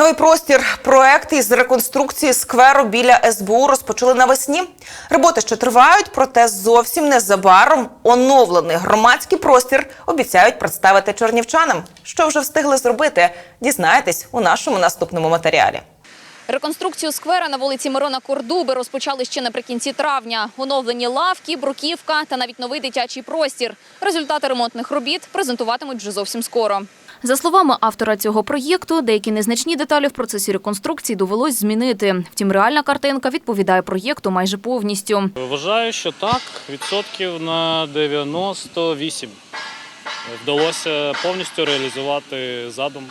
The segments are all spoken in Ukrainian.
Новий простір проект із реконструкції скверу біля СБУ розпочали навесні. Роботи ще тривають, проте зовсім незабаром оновлений громадський простір обіцяють представити чернівчанам. Що вже встигли зробити, дізнаєтесь у нашому наступному матеріалі. Реконструкцію сквера на вулиці Мирона Кордуби розпочали ще наприкінці травня. Оновлені лавки, бруківка та навіть новий дитячий простір. Результати ремонтних робіт презентуватимуть вже зовсім скоро. За словами автора цього проєкту, деякі незначні деталі в процесі реконструкції довелось змінити. Втім, реальна картинка відповідає проєкту майже повністю. Вважаю, що так, відсотків на 98 вдалося повністю реалізувати задум,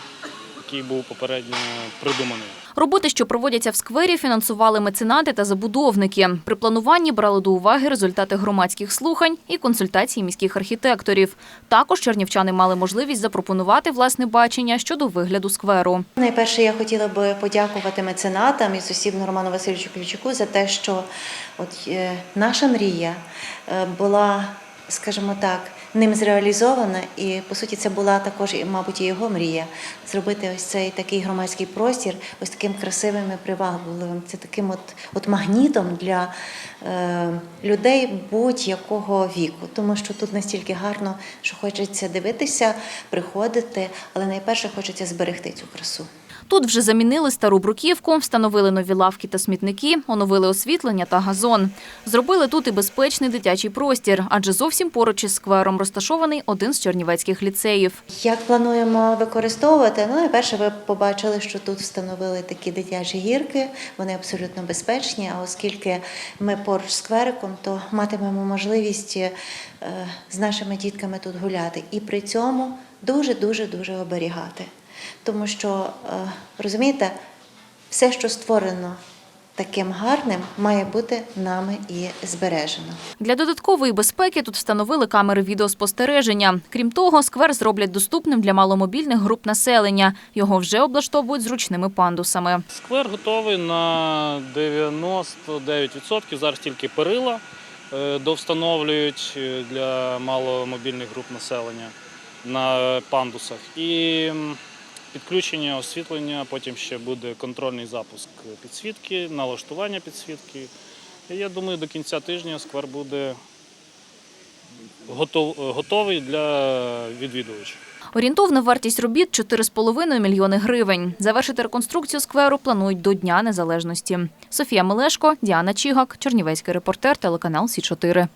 який був попередньо придуманий. Роботи, що проводяться в сквері, фінансували меценати та забудовники. При плануванні брали до уваги результати громадських слухань і консультацій міських архітекторів. Також чернівчани мали можливість запропонувати власне бачення щодо вигляду скверу. Найперше, я хотіла би подякувати меценатам і сусідну Роману Васильовичу Ключуку за те, що от е, наша мрія е, була, скажімо так, ним зреалізована, і по суті це була також, мабуть, і його мрія зробити ось цей такий громадський простір, ось таким красивим і привабливим. Це таким от, от магнітом для е, людей будь-якого віку, тому що тут настільки гарно, що хочеться дивитися, приходити, але найперше хочеться зберегти цю красу. Тут вже замінили стару бруківку, встановили нові лавки та смітники, оновили освітлення та газон. Зробили тут і безпечний дитячий простір, адже зовсім поруч із сквером розташований один з чернівецьких ліцеїв. Як плануємо використовувати? Ну, найперше, ви побачили, що тут встановили такі дитячі гірки, вони абсолютно безпечні. А оскільки ми поруч сквериком, то матимемо можливість е, з нашими дітками тут гуляти і при цьому дуже дуже дуже оберігати. Тому що е, розумієте, все, що створено таким гарним, має бути нами і збережено. Для додаткової безпеки тут встановили камери відеоспостереження. Крім того, сквер зроблять доступним для маломобільних груп населення. Його вже облаштовують зручними пандусами. Сквер готовий на 99%. Зараз тільки перила е, довстановлюють е, для маломобільних груп населення на пандусах. І підключення освітлення, потім ще буде контрольний запуск підсвітки, налаштування підсвітки. І я думаю, до кінця тижня сквер буде готов- готовий для відвідувачів. Орієнтовна вартість робіт 4,5 мільйони гривень. Завершити реконструкцію скверу планують до Дня Незалежності. Софія Мелешко, Діана Чігак, Чернівецький репортер, телеканал Сі 4